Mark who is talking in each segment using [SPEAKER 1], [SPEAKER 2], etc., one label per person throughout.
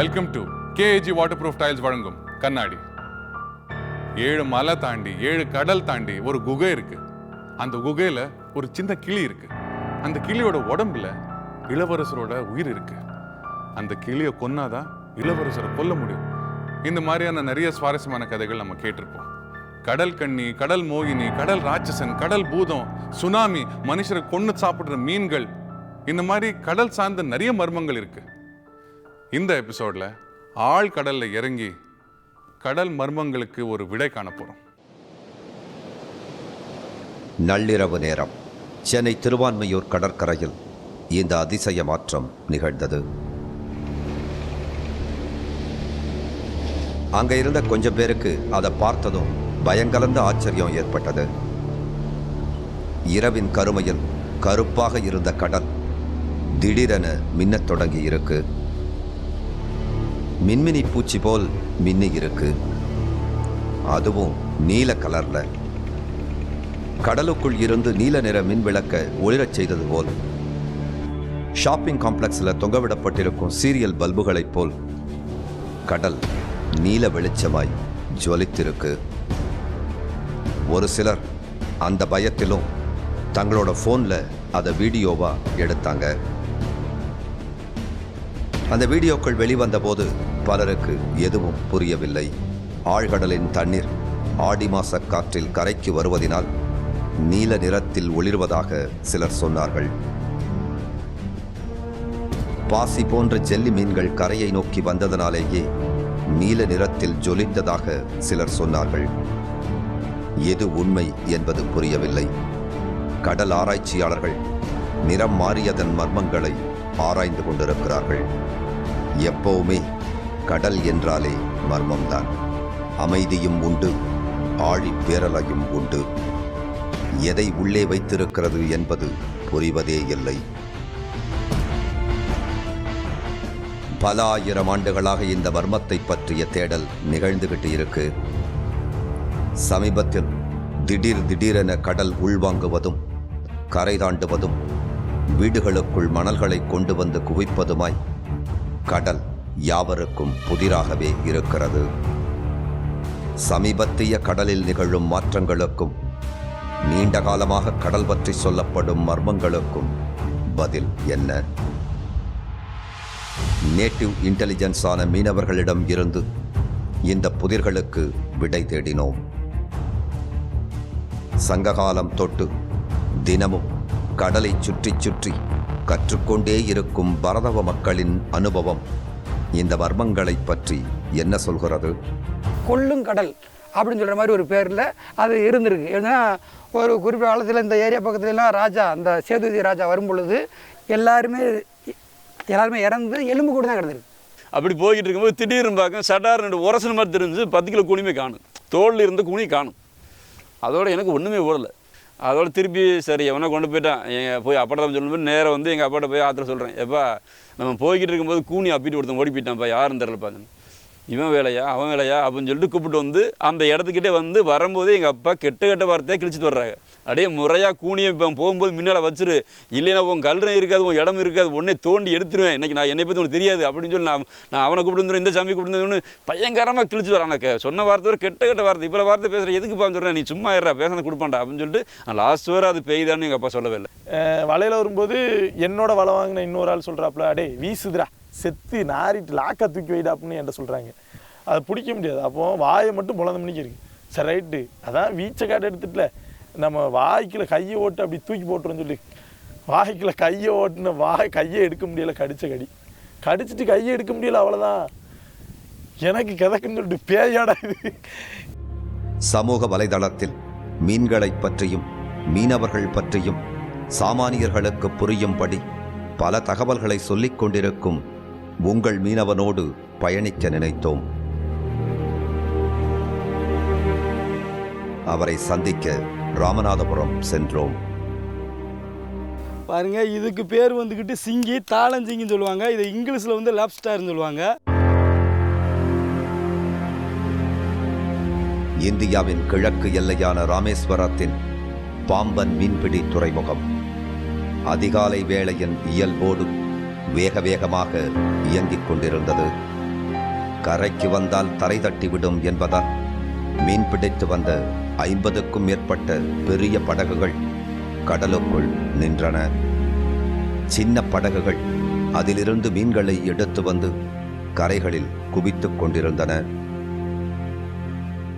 [SPEAKER 1] Welcome to KAG waterproof tiles வழங்கும் கண்ணாடி. ஏழு மலை தாண்டி ஏழு கடல் தாண்டி ஒரு குகை இருக்கு. அந்த குகையில ஒரு சின்ன கிளி இருக்கு. அந்த கிளியோட உடம்புல இளவரசரோட உயிர் இருக்கு. அந்த கிளியை கொன்னாதான் இளவரசரை கொல்ல முடியும். இந்த மாதிரியான நிறைய சுவாரஸ்யமான கதைகள் நம்ம கேட்டிருப்போம். கடல் கண்ணி கடல் மோகினி கடல் ராட்சசன் கடல் பூதம் சுனாமி மனுஷரை கொன்று சாப்பிடுற மீன்கள் இந்த மாதிரி கடல் சார்ந்த நிறைய மர்மங்கள் இருக்குது இந்த எபிசோட்ல ஆழ்கடலில் இறங்கி கடல் மர்மங்களுக்கு ஒரு விடை காண
[SPEAKER 2] நள்ளிரவு நேரம். சென்னை திருவான்மையூர் கடற்கரையில் இந்த அதிசய மாற்றம் நிகழ்ந்தது. அங்கே இருந்த கொஞ்சம் பேருக்கு அதை பார்த்ததும் பயங்கலந்த ஆச்சரியம் ஏற்பட்டது. இரவின் கருமையில் கருப்பாக இருந்த கடல் திடீரென மின்னத் தொடங்கி இருக்கு மின்மினி பூச்சி போல் மின்னி இருக்கு. அதுவும் நீல கலர்ல. கடலுக்குள் இருந்து நீல நிற மின் விளக்க ஒளிரச் செய்தது போல். ஷாப்பிங் காம்ப்ளெக்ஸில் தொங்கவிடப்பட்டிருக்கும் சீரியல் பல்புகளைப் போல். கடல் நீல வெளிச்சமாய் ஜொலித்திருக்கு. ஒரு சிலர் அந்த பயத்திலும் தங்களோட ஃபோனில் அதை வீடியோவாக எடுத்தாங்க. அந்த வீடியோக்கள் வெளிவந்தபோது பலருக்கு எதுவும் புரியவில்லை. ஆழ்கடலின் தண்ணீர் ஆடி மாச காற்றில் கரைக்கு வருவதினால் நீல நிறத்தில் ஒளிர்வதாக சிலர் சொன்னார்கள். பாசி போன்ற ஜெல்லி மீன்கள் கரையை நோக்கி வந்ததனாலேயே நீல நிறத்தில் ஜொலித்ததாக சிலர் சொன்னார்கள். எது உண்மை என்பது புரியவில்லை. கடல் ஆராய்ச்சியாளர்கள் நிறம் மாறியதன் மர்மங்களை ஆராய்ந்து கொண்டிருக்கிறார்கள். எப்பவுமே கடல் என்றாலே மர்மம்தான். அமைதியும் உண்டு ஆழி பேரலையும் உண்டு. எதை உள்ளே வைத்திருக்கிறது என்பது புரிவதே இல்லை. பல ஆயிரம் ஆண்டுகளாக இந்த மர்மத்தை பற்றிய தேடல் நிகழ்ந்துகிட்டு இருக்கு. சமீபத்தில் திடீர் திடீரென கடல் உள்வாங்குவதும் கரை தாண்டுவதும் வீடுகளுக்குள் மணல்களை கொண்டு வந்து குவிப்பதுமாய் கடல் யாவருக்கும் புதிராகவே இருக்கிறது. சமீபத்திய கடலில் நிகழும் மாற்றங்களுக்கும் நீண்ட காலமாக கடல் பற்றி சொல்லப்படும் மர்மங்களுக்கும் பதில் என்ன? நேட்டிவ் இன்டெலிஜென்ஸான மீனவர்களிடம் இருந்து இந்த புதிர்களுக்கு விடை தேடினோம். சங்ககாலம் தொட்டு தினமும் கடலை சுற்றி சுற்றி கற்றுக்கொண்டே இருக்கும் பரதவ மக்களின் அனுபவம். இந்த மர்மங்களை பற்றி என்ன சொல்கிறது?
[SPEAKER 3] கொல்லுங்கடல் அப்படின்னு சொல்கிற மாதிரி ஒரு பேரில் அது இருந்திருக்கு. ஏன்னா ஒரு குறிப்பிட்ட காலத்தில் இந்த ஏரியா பக்கத்துலலாம் ராஜா அந்த சேதுபதி ராஜா வரும் பொழுது எல்லாருமே எல்லாருமே இறந்து எலும்பு கூட தான் கிடந்திருக்கு.
[SPEAKER 4] அப்படி போய்கிட்டு இருக்கும்போது திடீர்னு பார்க்க சடார் ரெண்டு உரசல் மாதிரி தெரிஞ்சு பத்து கிலோ குனிமே காணும். தோளில் இருந்து குனி காணும். அதோட எனக்கு ஒன்றுமே ஓடலை. அதோட திருப்பி சரி எவனோ கொண்டு போயிட்டான். எங்கள் போய் அப்பாட்ட தான் சொல்லும்போது நேராக வந்து எங்கள் அப்பாட்ட போய் ஆத்திர சொல்கிறேன் எப்பா நம்ம போய்கிட்டு இருக்கும்போது கூனி அப்பிட்டு ஒருத்தன் ஓடி போயிட்டான்ப்பா யாருன்னு தெரிலப்பா இவன் வேலையா அவன் வேலையா அப்படின்னு சொல்லிட்டு கூப்பிட்டு வந்து அந்த இடத்துக்கிட்டே வந்து வரும்போதே எங்கள் அப்பா கெட்ட கெட்ட வார்த்தையாக கிழிச்சிட்டு வர்றாங்க அப்படியே முறையாக கூனியை இப்போ போகும்போது முன்னால் வச்சிரு. இல்லைன்னா உன் கல்றம் இருக்காது உன் இடம் இருக்காது உடனே தோண்டி எடுத்துருவேன். இன்றைக்கி நான் என்னை பற்றி உனக்கு தெரியாது அப்படின்னு சொல்லி நான் நான் அவனை கூப்பிட்டு இந்த சாமி கூப்பிட்டு பயங்கரமாக கிழிச்சு வரான் எனக்கு சொன்ன வார்த்தை ஒரு கெட்ட கெட்ட வார்த்தை. இவ்வளோ வார்த்தை பேசுகிறேன் எதுக்கு சொல்கிறேன் நீ சும்மா இருறா பேசுனது கொடுப்பான்டா அப்படின்னு சொல்லிட்டு லாஸ்ட் வரை அது பெய்தான்னு எங்கள் அப்பா சொல்லவே இல்லை.
[SPEAKER 5] வலையில் வரும்போது என்னோட வலை வாங்கின இன்னொரு ஆள் சொல்கிறாப்புல அடே வீசுதுடா செத்து நாரிட்டு லாக்கா தூக்கி வைடா அப்படின்னு என்கிட்ட சொல்கிறாங்க அதை பிடிக்க முடியாது. அப்போது வாயை மட்டும் முழந்த மணிக்கு இருக்குது சரி ரைட்டு. அதான் வீச்சை காட்டு எடுத்துட்டுல. நம்ம வாய்க்கில் கையை ஓட்டு அப்படி தூக்கி போட்டுருன்னு சொல்லி வாய்க்கில் கையை ஓட்டுன வாய் கையை எடுக்க முடியலை கடித்த கடி. கடிச்சிட்டு கையை எடுக்க முடியல அவ்வளோதான் எனக்கு கிதக்குன்னு சொல்லிட்டு பேயாடா இது.
[SPEAKER 2] சமூக வலைதளத்தில் மீன்களை பற்றியும் மீனவர்கள் பற்றியும் சாமானியர்களுக்கு புரியும்படி பல தகவல்களை சொல்லிக் கொண்டிருக்கும் உங்கள் மீனவனோடு பயணிக்க நினைத்தோம். அவரை சந்திக்க ராமநாதபுரம் சென்றோம்.
[SPEAKER 6] பாருங்க இதுக்கு பேர் வந்துக்கிட்டு சிங்கி தாளஞ்சிங்கின்னு சொல்லுவாங்க. இது இங்கிலீஷில் வந்து லாப்ஸ்டார்னு சொல்லுவாங்க.
[SPEAKER 2] இந்தியாவின் கிழக்கு எல்லையான ராமேஸ்வரத்தின் பாம்பன் மீன்பிடி துறைமுகம். அதிகாலை வேளையின் இயல்போடு வேக வேகமாக இயங்கிக் கொண்டிருந்தது. கரைக்கு வந்தால் தரை தட்டிவிடும் என்பதால் மீன் பிடித்து வந்த ஐம்பதுக்கும் மேற்பட்ட பெரிய படகுகள் கடலுக்குள் நின்றன. சின்ன படகுகள் அதிலிருந்து மீன்களை எடுத்து வந்து கரைகளில் குவித்துக் கொண்டிருந்தன.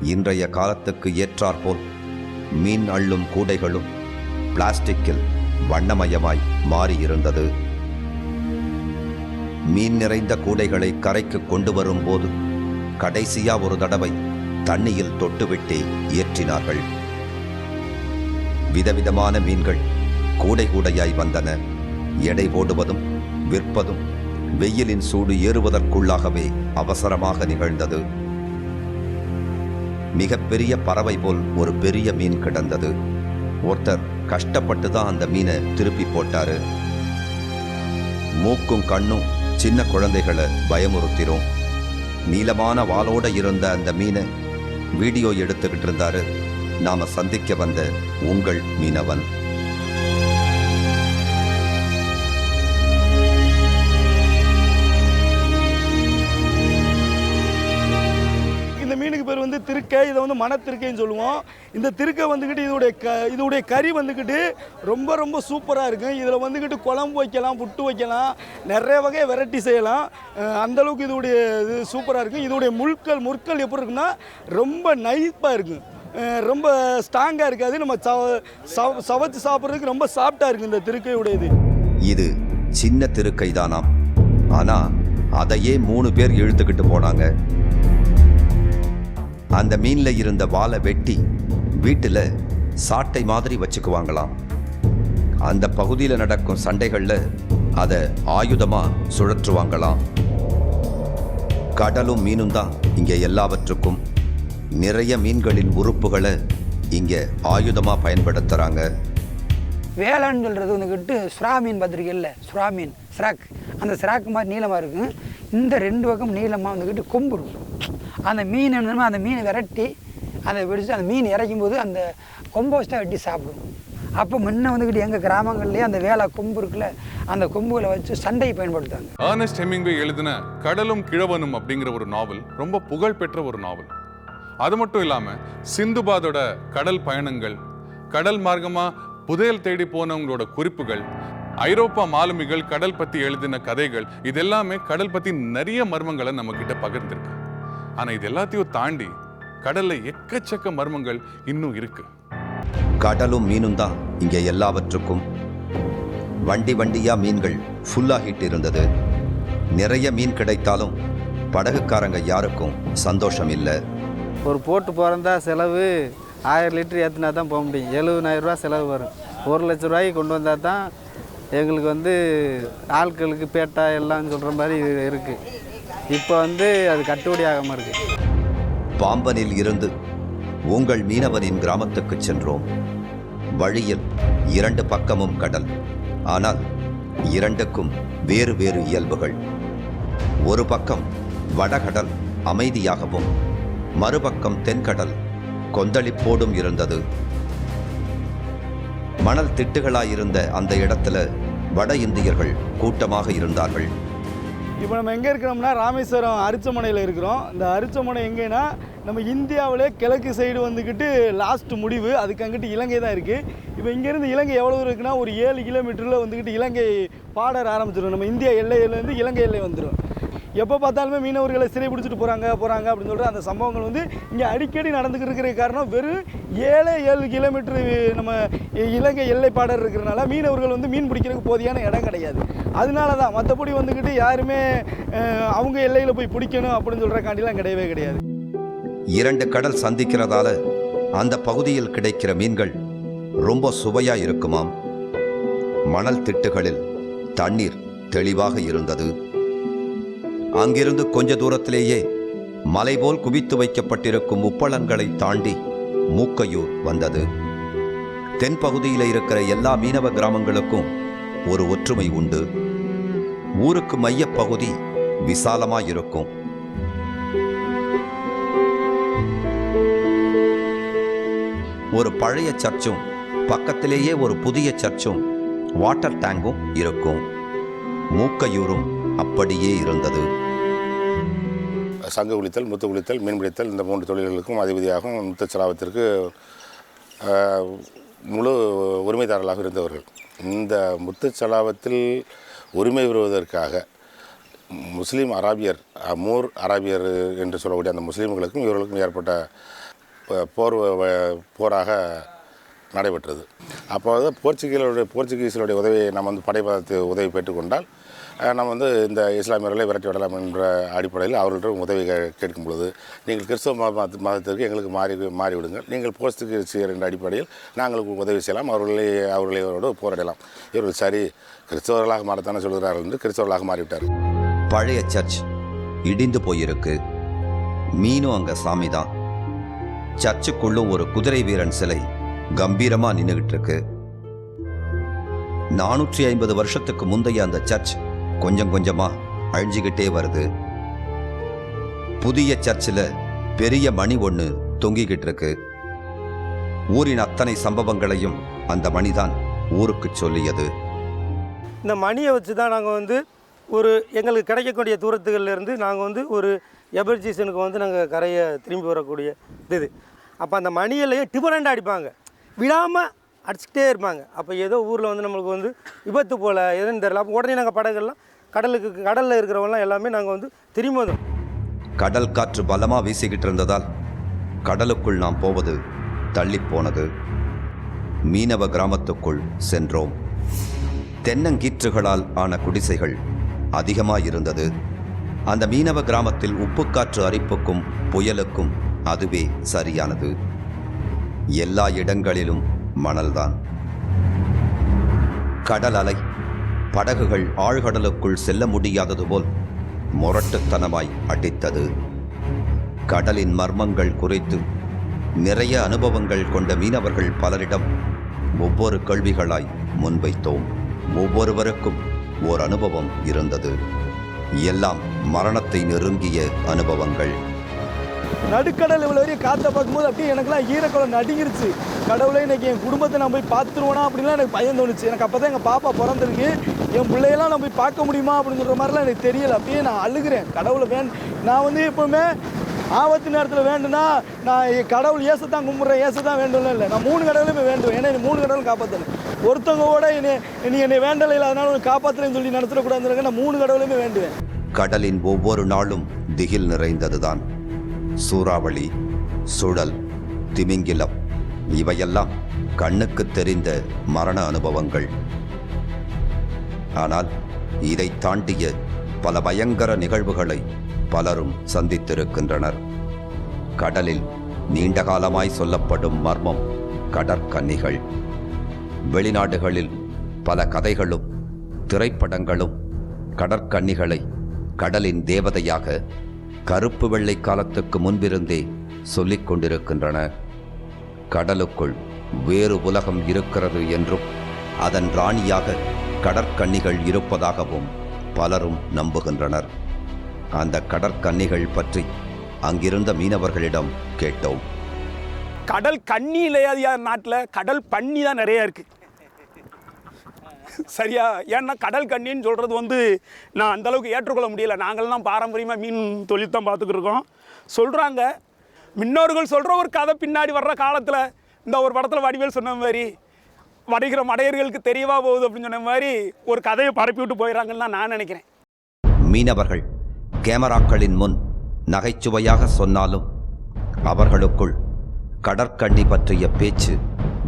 [SPEAKER 2] இன்றைய காலத்துக்கு ஏற்றாற்போல் மீன் அள்ளும் கூடைகளும் பிளாஸ்டிக்கில் வண்ணமயமாய் மாறியிருந்தது. மீன் நிறைந்த கூடைகளை கரைக்கு கொண்டு வரும்போது கடைசியா ஒரு தடவை தண்ணியில் தொட்டுவிட்டு ஏற்றினார்கள். விதவிதமான மீன்கள் கூடை கூடையாய் வந்தன. எடை போடுவதும் விற்பதும் வெயிலின் சூடு ஏறுவதற்குள்ளாகவே அவசரமாக நிகழ்ந்தது. மிகப்பெரிய பறவை போல் ஒரு பெரிய மீன் கிடந்தது. ஒருத்தர் கஷ்டப்பட்டு தான் அந்த மீனை திருப்பி போட்டாரு. மூக்கும் கண்ணும் சின்ன குழந்தைகளை பயமுறுத்திரும். நீளமான வாளோட இருந்த அந்த மீனை வீடியோ எடுத்துக்கிட்டு இருந்தாரு. நாம சந்திக்க வந்த உங்கள் மீனவன்.
[SPEAKER 6] திருக்கை இதை வந்து மனத்திருக்கைன்னு சொல்லுவோம். இந்த திருக்கை வந்துக்கிட்டு இதோடைய க இதோடைய கறி வந்துக்கிட்டு ரொம்ப ரொம்ப சூப்பராக இருக்கும். இதில் வந்துக்கிட்டு குழம்பு வைக்கலாம் புட்டு வைக்கலாம் நிறைய வகை வெரைட்டி செய்யலாம். அந்தளவுக்கு அந்த அளவுக்கு இதோடைய இது சூப்பராக இருக்கும். இதோடைய முற்கள் முற்கள் எப்படி இருக்குன்னா ரொம்ப நைப்பாக இருக்கும். ரொம்ப ஸ்ட்ராங்காக இருக்காது. நம்ம சவ சவச்சு சாப்பிட்றதுக்கு ரொம்ப சாஃப்டாக இருக்கும் இந்த திருக்கையுடைய இது
[SPEAKER 2] இது சின்ன திருக்கை தானாம். ஆனால் அதையே மூணு பேர் இழுத்துக்கிட்டு போனாங்க. அந்த மீனில் இருந்த வாலை வெட்டி வீட்டில் சாட்டை மாதிரி வச்சுக்குவாங்களாம். அந்த பகுதியில் நடக்கும் சண்டைகளில் அதை ஆயுதமாக சுழற்றுவாங்களாம். கடலும் மீனும் தான் இங்கே எல்லாவற்றுக்கும் நிறைய மீன்களின் உறுப்புகளை இங்கே ஆயுதமாக பயன்படுத்துகிறாங்க
[SPEAKER 3] வேளாண் சொல்கிறது வந்துக்கிட்டு சுறா மீன் பார்த்துருக்கீல்ல சுறா மீன் ஸ்ராக் அந்த ஸ்ராக் மாதிரி நீளமாக இருக்கும். இந்த ரெண்டு பக்கம் நீளமாக வந்துக்கிட்டு கொம்பு இருக்கும். அந்த மீன் என்னமோ அந்த மீனை விரட்டி அதை பிடிச்சி அந்த மீன் இறக்கும் போது அந்த கொம்போஸ்ட்டாக வெட்டி சாப்பிடும். அப்போ முன்ன வந்துக்கிட்டு எங்கள் கிராமங்கள்லேயே அந்த வேலை கொம்பு இருக்குல்ல அந்த கொம்புகளை வச்சு சண்டையை பயன்படுத்துவாங்க.
[SPEAKER 1] ஏர்னஸ்ட் ஹெமிங்வே எழுதின கடலும் கிழவனும் அப்படிங்கிற ஒரு நாவல் ரொம்ப புகழ்பெற்ற ஒரு நாவல். அது மட்டும் இல்லாமல் சிந்துபாதோட கடல் பயணங்கள் கடல் மார்க்கமாக புதையல் தேடி போனவங்களோட குறிப்புகள் ஐரோப்பா மாலுமிகள் கடல் பற்றி எழுதின கதைகள் இது எல்லாமே கடல் பற்றி நிறைய மர்மங்களை நம்மக்கிட்ட கிட்ட பகிர்ந்திருக்கு. ஆனா இது எல்லாத்தையும் தாண்டி கடல்ல எக்கச்சக்க மர்மங்கள் இன்னும் இருக்கு.
[SPEAKER 2] கடலும் மீனும் தான் இங்கே எல்லாவற்றுக்கும். வண்டி வண்டியா மீன்கள் ஃபுல்லாகிட்டு இருந்தது நிறைய மீன் கிடைத்தாலும் படகுக்காரங்க யாருக்கும் சந்தோஷம் இல்லை
[SPEAKER 7] ஒரு போட்டு பிறந்தா செலவு ஆயிரம் லிட்டர் ஏற்றினா தான் போக முடியும். எழுபதாயிரம் ரூபா செலவு வரும். ஒரு லட்ச ரூபாய்க்கு கொண்டு வந்தால் தான் எங்களுக்கு வந்து ஆட்களுக்கு பேட்டா எல்லாம் சொல்கிற மாதிரி இருக்குது இப்போ வந்து அது கட்டுப்படி ஆகாமல் இருக்குது
[SPEAKER 2] பாம்பனில் இருந்து உங்கள் மீனவனின் கிராமத்துக்கு சென்றோம். வழியில் இரண்டு பக்கமும் கடல் ஆனால் இரண்டுக்கும் வேறு வேறு இயல்புகள். ஒரு பக்கம் வடகடல் அமைதியாகவும் மறுபக்கம் தென்கடல் கொந்தளிப்போடும் இருந்தது. மணல் திட்டுகளாயிருந்த அந்த இடத்துல வட இந்தியர்கள் கூட்டமாக இருந்தார்கள்.
[SPEAKER 6] இப்போ நம்ம எங்கே இருக்கிறோம்னா ராமேஸ்வரம் அரிச்சமனையில் இருக்கிறோம். இந்த அரிச்சமனை எங்கேன்னா நம்ம இந்தியாவிலே கிழக்கு சைடு வந்துக்கிட்டு லாஸ்ட் முடிவு. அதுக்கு அங்கிட்டு இலங்கை தான் இருக்குது இப்போ இங்கேருந்து இலங்கை எவ்வளோ தூரம் இருக்குன்னா ஒரு ஏழு கிலோமீட்டரில் வந்துக்கிட்டு இலங்கை பாடர் ஆரம்பிச்சிடும் நம்ம இந்தியா எல்லையிலேருந்து இலங்கை எல்லை வந்துடும் எப்போ பார்த்தாலுமே மீனவர்களை சிறை பிடிச்சிட்டு போகிறாங்க போகிறாங்க அப்படின்னு சொல்லிட்டு அந்த சம்பவங்கள் வந்து இங்கே அடிக்கடி நடந்துக்கிட்டு இருக்கிற காரணம் வெறும் ஏழு ஏழு கிலோமீட்டர் நம்ம இலங்கை எல்லை பாடர் இருக்கிறனால மீனவர்கள் வந்து மீன் பிடிக்கிறதுக்கு போதியான இடம் கிடையாது. அதனால தான் மற்றபடி வந்துக்கிட்டு யாருமே அவங்க எல்லையில் போய் பிடிக்கணும் அப்படின்னு சொல்கிற காண்டிலாம் கிடையவே கிடையாது.
[SPEAKER 2] இரண்டு கடல் சந்திக்கிறதால அந்த பகுதியில் கிடைக்கிற மீன்கள் ரொம்ப சுவையா இருக்குமாம். மணல் திட்டுகளில் தண்ணீர் தெளிவாக இருந்தது. அங்கிருந்து கொஞ்ச தூரத்திலேயே மலை போல் குவித்து வைக்கப்பட்டிருக்கும் உப்பளங்களை தாண்டி மூக்கையூர் வந்தது. தென்பகுதியில் இருக்கிற எல்லா மீனவ கிராமங்களுக்கும் ஒரு ஒற்றுமை உண்டு. ஊருக்கு மையப்பகுதி விசாலமாயிருக்கும். ஒரு பழைய சர்ச்சும் பக்கத்திலேயே ஒரு புதிய சர்ச்சும் வாட்டர் டேங்கும் இருக்கும். மூக்கையூரும் அப்படியே இருந்தது.
[SPEAKER 8] சங்கு குளித்தல் முத்து குளித்தல் மீன் பிடித்தல் இந்த மூன்று தொழில்களுக்கும் அதிபதியாகவும் முத்துச்சலாவத்திற்கு ஆஹ், முழு உரிமைதாரர்களாக இருந்தவர்கள். இந்த முத்துச்சலாவத்தில் உரிமை பெறுவதற்காக முஸ்லீம் அராபியர் மூர் அராபியர் என்று சொல்லக்கூடிய அந்த முஸ்லீம்களுக்கும் இவர்களுக்கும் ஏற்பட்ட போர் வ- போராக நடைபெற்றது. அப்போது போர்ச்சுகீஸருடைய போர்ச்சுகீஸருடைய உதவியை நம்ம வந்து படைபலத்து உதவி பெற்றுக்கொண்டால் நம்ம வந்து இந்த இஸ்லாமியர்களை விரட்டி விடலாம் என்ற அடிப்படையில் அவர்களிடம் உதவி கேட்கும் பொழுது நீங்கள் கிறிஸ்தவ மத மதத்திற்கு எங்களுக்கு மாறி மாறிவிடுங்கள் நீங்கள் போர்ச்சுகீசியர் என்ற அடிப்படையில் நாங்கள் உதவி செய்யலாம். அவர்களை அவர்களோடு போராடலாம். இவர்கள் சரி கிறிஸ்தவர்களாக மாறத்தானே சொல்கிறார்கள் என்று கிறிஸ்தவர்களாக மாறிவிட்டார்
[SPEAKER 2] பழைய சர்ச் இடிந்து போயிருக்கு. மீனும் அங்கே சாமி தான். சர்ச்சுக்குள்ளும் ஒரு குதிரை வீரன் சிலை கம்பீரமாக நின்றுகிட்டு இருக்கு. நானூற்றி ஐம்பது வருஷத்துக்கு முந்தைய அந்த சர்ச் கொஞ்சம் கொஞ்சமாக அழிஞ்சுக்கிட்டே வருது. புதிய சர்ச்சில் பெரிய மணி ஒன்று தொங்கிக்கிட்டு இருக்கு. ஊரின் அத்தனை சம்பவங்களையும் அந்த மணிதான் ஊருக்கு சொல்லியது.
[SPEAKER 9] இந்த மணியை வச்சு தான் நாங்கள் வந்து ஒரு எங்களுக்கு கிடைக்கக்கூடிய தூரத்துகள்லேருந்து நாங்கள் வந்து ஒரு எமர்ஜென்சினுக்கு வந்து நாங்கள் கரையை திரும்பி வரக்கூடிய இது. இது அப்போ அந்த மணியிலையும் டிஃபரெண்டாக அடிப்பாங்க. விடாமல் அடிச்சுக்கிட்டே இருப்பாங்க. அப்போ ஏதோ ஊரில் வந்து நம்மளுக்கு வந்து விபத்து போல் எதுன்னு தெரியல. அப்போ உடனே நாங்கள் படகுலாம் கடலுக்கு கடலில் இருக்கிறவங்களாம் எல்லாமே நாங்கள் வந்து திரும்பி வந்தோம்
[SPEAKER 2] கடல் காற்று பலமாக வீசிக்கிட்டு இருந்ததால் கடலுக்குள் நாம் போவது தள்ளிப் போனது மீனவ கிராமத்துக்குள் சென்றோம். தென்னங்கீற்றுகளால் ஆன குடிசைகள் அதிகமாக இருந்தது அந்த மீனவ கிராமத்தில் உப்புக்காற்று அரிப்புக்கும் புயலுக்கும் அதுவே சரியானது. எல்லா இடங்களிலும் மணல்தான். கடல் அலை படகுகள் ஆழ்கடலுக்குள் செல்ல முடியாதது போல் முரட்டுத்தனமாய் அடித்தது. கடலின் மர்மங்கள் குறித்து நிறைய அனுபவங்கள் கொண்ட மீனவர்கள் பலரிடம் ஒவ்வொரு கேள்விகளாய் முன்வைத்தோம். ஒவ்வொருவருக்கும் ஓர் அனுபவம் இருந்தது. எல்லாம் மரணத்தை நெருங்கிய அனுபவங்கள்.
[SPEAKER 6] நடுக்கடல் இவ்வளோ வரையும் காற்றை பார்க்கும்போது அப்படியே எனக்குலாம் ஈரக்குளம் நடுங்கிருச்சு. கடவுளே இன்னைக்கு என் குடும்பத்தை நான் போய் பார்த்துருவோனா அப்படின்லாம் எனக்கு பயம் தோணுச்சு. எனக்கு அப்போ தான் எங்கள் பாப்பா பிறந்திருக்கு. என் பிள்ளையெல்லாம் நான் போய் பார்க்க முடியுமா அப்படின்னு சொல்கிற மாதிரிலாம் எனக்கு தெரியல. அப்படியே நான் அழுகிறேன். கடவுளை வேண் நான் வந்து எப்போவுமே ஆபத்து நேரத்தில் வேண்டும்னா நான் என் கடவுள் ஏசை தான் கும்பிட்றேன். ஏசு தான் வேண்டும்னு இல்லை. நான் மூணு கடவுளுமே வேண்டுவேன். ஏன்னா மூணு கடவுளும் காப்பாற்றலை ஒருத்தவங்க கூட என்னை நீ என்னை வேண்டலை இல்லை. அதனால உனக்கு காப்பாற்றுறேன்னு சொல்லி நடத்திடக்கூடாதுன்னு நான் மூணு கடவுளுமே வேண்டுவேன்.
[SPEAKER 2] கடலின் ஒவ்வொரு நாளும் திகில் நிறைந்ததுதான். சூறாவளி சுழல் திமிங்கிலம் இவையெல்லாம் கண்ணுக்கு தெரிந்த மரண அனுபவங்கள். ஆனால் இதை தாண்டிய பல பயங்கர நிகழ்வுகளை பலரும் சந்தித்திருக்கின்றனர். கடலில் நீண்ட காலமாய் சொல்லப்படும் மர்மம் கடற்கன்னிகள். வெளிநாடுகளில் பல கதைகளும் திரைப்படங்களும் கடற்கன்னிகளை கடலின் தேவதையாக கருப்பு வெள்ளை காலத்துக்கு முன்பிருந்தே சொல்லிக் கொண்டிருக்கின்றன. கடலுக்குள் வேறு உலகம் இருக்கிறது என்றும் அதன் ராணியாக கடற்கன்னிகள் இருப்பதாகவும் பலரும் நம்புகின்றனர். அந்த கடற்கன்னிகள் பற்றி அங்கிருந்த மீனவர்களிடம் கேட்டோம்.
[SPEAKER 10] கடல் கண்ணி இல்லையா நாட்டில்? கடல் பண்ணி தான் நிறைய இருக்கு. சரியா? ஏன்னா கடல் கண்ணின்னு சொல்கிறது வந்து நான் அந்த அளவுக்கு ஏற்றுக்கொள்ள முடியல. நாங்கள்லாம் பாரம்பரியமாக மீன் தொழில் தான் பார்த்துக்கிருக்கோம் சொல்கிறாங்க முன்னோர்கள் சொல்கிற ஒரு கதை பின்னாடி வர்ற காலத்தில் இந்த ஒரு படத்தில் வடிவேல் சொன்ன மாதிரி வடைகிற மடையர்களுக்கு தெரியவா போகுது அப்படின்னு சொன்ன மாதிரி ஒரு கதையை பரப்பி விட்டு போயிடறாங்கன்னு தான் நான் நினைக்கிறேன்.
[SPEAKER 2] மீனவர்கள் கேமராக்களின் முன் நகைச்சுவையாக சொன்னாலும் அவர்களுக்குள் கடற்கண்ணி பற்றிய பேச்சு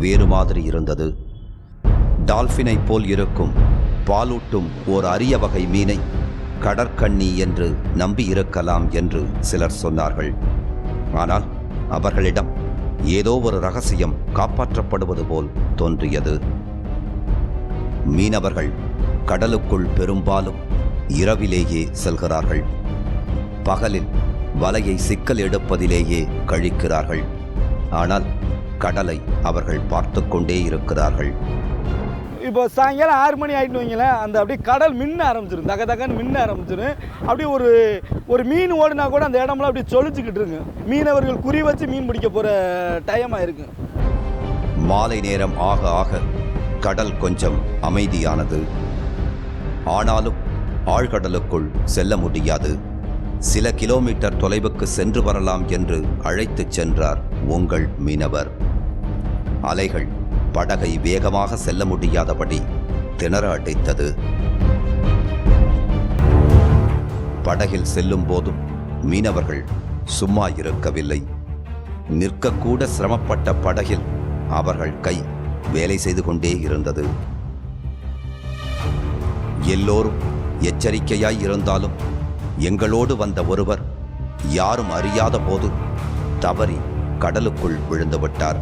[SPEAKER 2] வேறு மாதிரி இருந்தது. டால்பினை போல் இருக்கும் பாலூட்டும் ஓர் அரிய வகை மீனை கடற்கண்ணி என்று நம்பி இருக்கலாம் என்று சிலர் சொன்னார்கள். ஆனால் அவர்களிடம் ஏதோ ஒரு ரகசியம் காப்பாற்றப்படுவது போல் தோன்றியது. மீனவர்கள் கடலுக்குள் பெரும்பாலும் இரவிலேயே செல்கிறார்கள். பகலில் வலையை சிக்கல் எடுப்பதிலேயே கழிக்கிறார்கள். ஆனால் கடலை அவர்கள் பார்த்து கொண்டே இருக்கிறார்கள்.
[SPEAKER 6] இப்போ சாயங்காலம் ஆறு மணி ஆயிட்டு வைங்களேன் அந்த அப்படியே கடல் மின்ன ஆரம்பிச்சிடும் தக தகன்னு மின்ன ஆரம்பிச்சிடும் அப்படியே ஒரு ஒரு மீன் ஓடுனா கூட அந்த இடம்லாம் அப்படியே சொலிச்சுக்கிட்டு இருக்கு. மீனவர்கள் குறி வச்சு மீன் பிடிக்க போகிற டைம் ஆயிருக்கு
[SPEAKER 2] மாலை நேரம் ஆக ஆக கடல் கொஞ்சம் அமைதியானது. ஆனாலும் ஆழ்கடலுக்குள் செல்ல முடியாது. சில கிலோமீட்டர் தொலைவுக்கு சென்று வரலாம் என்று அழைத்துச் சென்றார் உங்கள் மீனவர். அலைகள் படகை வேகமாக செல்ல முடியாதபடி திணற அடைத்தது. படகில் செல்லும் போதும் மீனவர்கள் சும்மா இருக்கவில்லை. நிற்கக்கூட சிரமப்பட்ட படகில் அவர்கள் கை வேலை செய்து கொண்டே இருந்தது. எல்லோரும் எச்சரிக்கையாய் இருந்தாலும் எங்களோடு வந்த ஒருவர் யாரும் அறியாத போது தவறி கடலுக்குள் விழுந்துவிட்டார்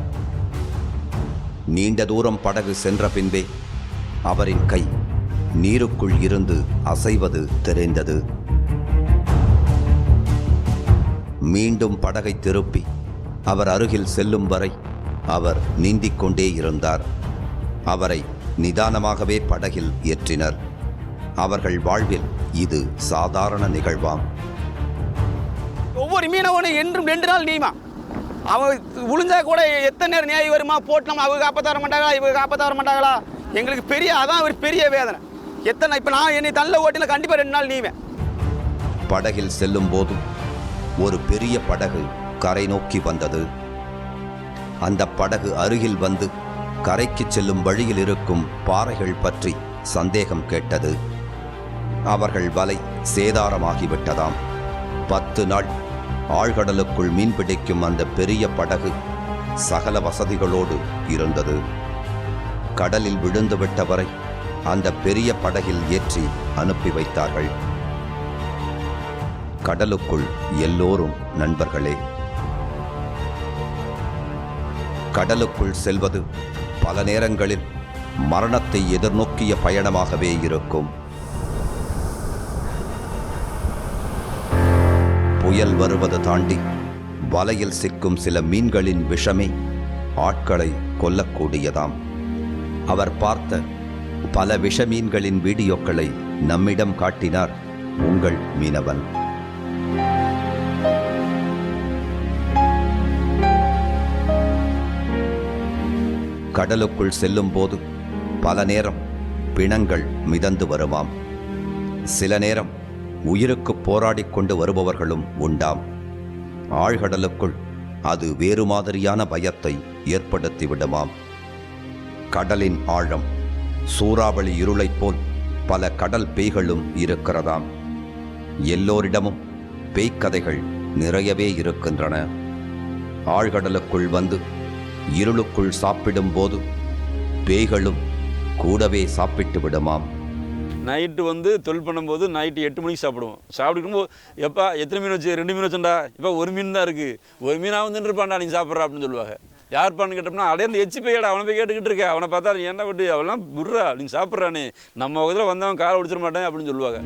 [SPEAKER 2] நீண்ட தூரம் படகு சென்ற பின்பே அவரின் கை நீருக்குள் இருந்து அசைவது தெரிந்தது. மீண்டும் படகை திருப்பி அவர் அருகில் செல்லும் வரை அவர் நீந்திக் கொண்டே இருந்தார். அவரை நிதானமாகவே படகில் ஏற்றினர். அவர்கள் வாழ்வில் இது சாதாரண நிகழ்வாம்.
[SPEAKER 11] ஒவ்வொரு மீனவனை என்றும் ரெண்டு நாள் நீமா? அவங்க உளுந்தா கூட எத்தனை நேரம் நியாயம் வருமா? போட்டோம் அவங்க காப்பாற்ற வர மாட்டாங்களா இவங்க காப்பாற்ற வர மாட்டாங்களா எங்களுக்கு பெரிய அதான் ஒரு பெரிய வேதனை. எத்தனை இப்போ நான் என்னை தள்ள ஓட்டில கண்டிப்பாக ரெண்டு நாள் நீவேன்.
[SPEAKER 2] படகில் செல்லும் போதும் ஒரு பெரிய படகு கரை நோக்கி வந்தது. அந்த படகு அருகில் வந்து கரைக்கு செல்லும் வழியில் இருக்கும் பாறைகள் பற்றி சந்தேகம் கேட்டது. அவர்கள் வலை சேதாரமாகிவிட்டதாம். பத்து நாள் ஆழ்கடலுக்குள் மீன்பிடிக்கும் அந்த பெரிய படகு சகல வசதிகளோடு இருந்தது. கடலில் விழுந்துவிட்டவரை அந்த பெரிய படகில் ஏற்றி அனுப்பி வைத்தார்கள். கடலுக்குள் எல்லோரும் நண்பர்களே. கடலுக்குள் செல்வது பல நேரங்களில் மரணத்தை எதிர்நோக்கிய பயணமாகவே இருக்கும். புயல் வருவது தாண்டி வலையில் சிக்கும் சில மீன்களின் விஷமே ஆட்களை கொல்லக்கூடியதாம். அவர் பார்த்த பல விஷ மீன்களின் வீடியோக்களை நம்மிடம் காட்டினார் உங்கள் மீனவன். கடலுக்குள் செல்லும் போது பல நேரம் பிணங்கள் மிதந்து வருவாம் சில நேரம் உயிருக்கு போராடிக் கொண்டு வருபவர்களும் உண்டாம். ஆழ்கடலுக்குள் அது வேறு மாதிரியான பயத்தை ஏற்படுத்திவிடுமாம். கடலின் ஆழம் சூறாவளி இருளைப் போல் பல கடல் பேய்களும் இருக்கிறதாம். எல்லோரிடமும் பேய்க்கதைகள் நிறையவே இருக்கின்றன. ஆழ்கடலுக்குள் வந்து இருளுக்குள் சாப்பிடும்போது பேய்களும் கூடவே சாப்பிட்டு விடுமாம்
[SPEAKER 4] நைட்டு வந்து தொழில் பண்ணும்போது நைட்டு எட்டு மணிக்கு சாப்பிடுவோம். சாப்பிட்டுக்கும்போது எப்பா எத்தனை மீன் வச்சு ரெண்டு மீன் வச்சுண்டா இப்போ ஒரு மீன் தான் இருக்குது ஒரு மீனாக வந்து இருப்பான்டா நீ சாப்பிட்றா அப்படின்னு சொல்லுவாங்க. யார்ப்பான்னு கேட்டோம்னா அடையே அந்த எச்சி பையடா அவனை போய் கேட்டுக்கிட்டு இருக்க அவனை பார்த்தா நீ என்ன விட்டு அவெல்லாம் விட்றா நீ சாப்பிட்றானே. நம்ம பக்கத்தில் வந்தவன் காலை ஒடிச்சிட மாட்டேன் அப்படின்னு சொல்லுவாங்க.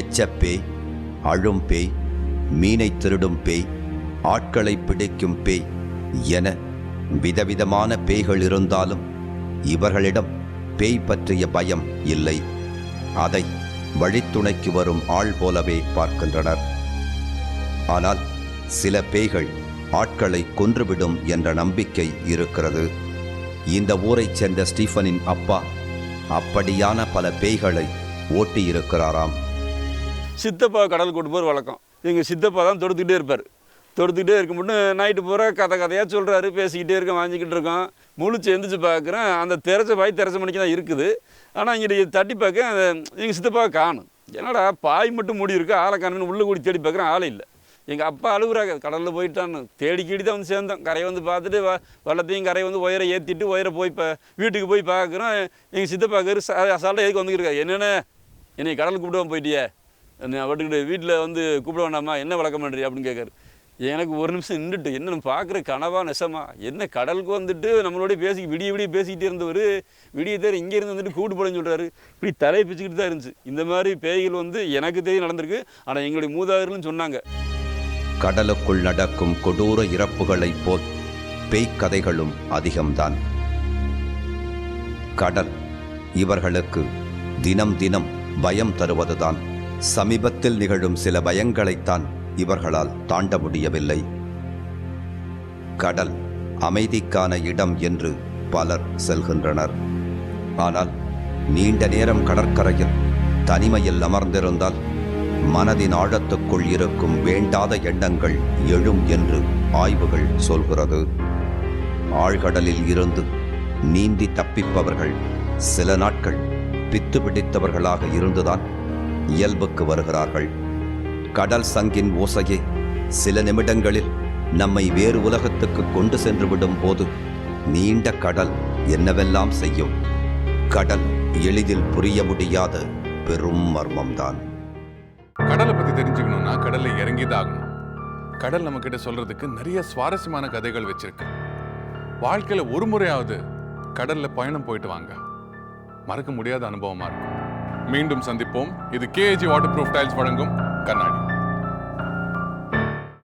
[SPEAKER 2] எச்ச பேய் அழும் பேய் மீனை திருடும் பேய் ஆட்களை பிடிக்கும் பேய் என விதவிதமான பேய்கள் இருந்தாலும் இவர்களிடம் பேய் பற்றிய பயம் இல்லை. அதை வழித்துணைக்கு வரும் ஆள் போலவே பார்க்கின்றனர். ஆனால் சில பேய்கள் ஆட்களை கொன்றுவிடும் என்ற நம்பிக்கை இருக்கிறது. இந்த ஊரைச் சேர்ந்த ஸ்டீஃபனின் அப்பா அப்படியான பல பேய்களை ஓட்டியிருக்கிறாராம்.
[SPEAKER 4] சித்தப்பா கடல் கூட்டு வழக்கம் எங்கள் சித்தப்பா தான் தொடுத்துக்கிட்டே இருப்பார். தொடுத்துக்கிட்டே இருக்கும்போது நைட்டு பூரா கதை கதையாக சொல்கிறாரு பேசிக்கிட்டே இருக்கோம் வாங்கிக்கிட்டு இருக்கோம் முழிச்சு எந்திரிச்சு பார்க்குறேன் அந்த திரைச்ச பாய் திரைச்ச மணிக்கு தான் இருக்குது. ஆனால் இங்கே தட்டி பார்க்க அந்த எங்கள் சித்தப்பா காணும். என்னடா பாய் மட்டும் மூடி இருக்கு? ஆளை காணுன்னு உள்ளே கூடி தேடி பார்க்குறேன் ஆளே இல்லை. எங்கள் அப்பா அழுகுறாங்க. கடலில் போயிட்டான்னு. தேடி கீடி தான் வந்து சேர்ந்தோம் கரையை வந்து பார்த்துட்டு வ வள்ளத்தையும் கரையை வந்து உயரை ஏற்றிட்டு உயரை போய் இப்போ வீட்டுக்கு போய் பார்க்குறோம். எங்கள் சித்தப்பாக்காரு அசால்ட்டாக எதுக்கு வந்துருக்காரு என்னென்ன? என்னை கடலுக்கு கூப்பிடுவோம் போயிட்டியே. நான் வீட்டில் வந்து கூப்பிட வேண்டாமா? என்ன வழக்கம் பண்ணுறீ அப்படின்னு கேட்காரு எனக்கு ஒரு நிமிஷம் நின்றுட்டு என்ன நம்ம பார்க்குற கனவா நெசமா? என்ன கடலுக்கு வந்துட்டு நம்மளோட பேசி விடிய விடிய பேசிக்கிட்டே இருந்தவர் விடிய தேர் இங்கேருந்து வந்துட்டு கூட்டு போடன்னு சொல்கிறாரு இப்படி தலையை பிச்சுக்கிட்டு தான் இருந்துச்சு. இந்த மாதிரி பேய்கள் வந்து எனக்கு தெரியும் நடந்திருக்கு. ஆனால் எங்களுடைய மூதாதர்கள்னு சொன்னாங்க.
[SPEAKER 2] கடலுக்குள் நடக்கும் கொடூர இறப்புகளைப் போல் பேய்க்கதைகளும் அதிகம்தான். கடல் இவர்களுக்கு தினம் தினம் பயம் தருவதுதான். சமீபத்தில் நிகழும் சில பயங்களைத்தான் இவர்களால் தாண்ட முடியவில்லை. கடல் அமைதிக்கான இடம் என்று பலர் செல்கின்றனர். ஆனால் நீண்ட நேரம் கடற்கரையில் தனிமையில் அமர்ந்திருந்தால் மனதின் ஆழத்துக்குள் இருக்கும் வேண்டாத எண்ணங்கள் எழும் என்று ஆய்வுகள் சொல்கிறது. ஆழ்கடலில் இருந்து நீந்தி தப்பிப்பவர்கள் சில நாட்கள் பித்து பிடித்தவர்களாக இருந்துதான் இயல்புக்கு வருகிறார்கள். கடல் சங்கின் ஓசையே சில நிமிடங்களில் நம்மை வேறு உலகத்துக்கு கொண்டு சென்று விடும் போது நீண்ட கடல் என்னவெல்லாம் செய்யும்? கடல் எளிதில் புரிய முடியாத பெரும் மர்மம்தான்.
[SPEAKER 1] கடலை பத்தி தெரிஞ்சுக்கணும்னா கடல்ல இறங்கிதான் கடல் நம்ம கிட்ட சொல்றதுக்கு நிறைய சுவாரஸ்யமான கதைகள் வச்சிருக்கு. வாழ்க்கையில ஒரு முறையாவது கடல்ல பயணம் போயிட்டு வாங்க. மறக்க முடியாத அனுபவமா இருக்கும். மீண்டும் சந்திப்போம். இது கேஜி வாட்டர் ப்ரூஃப் டைல்ஸ் வழங்கும் கண்ணாடி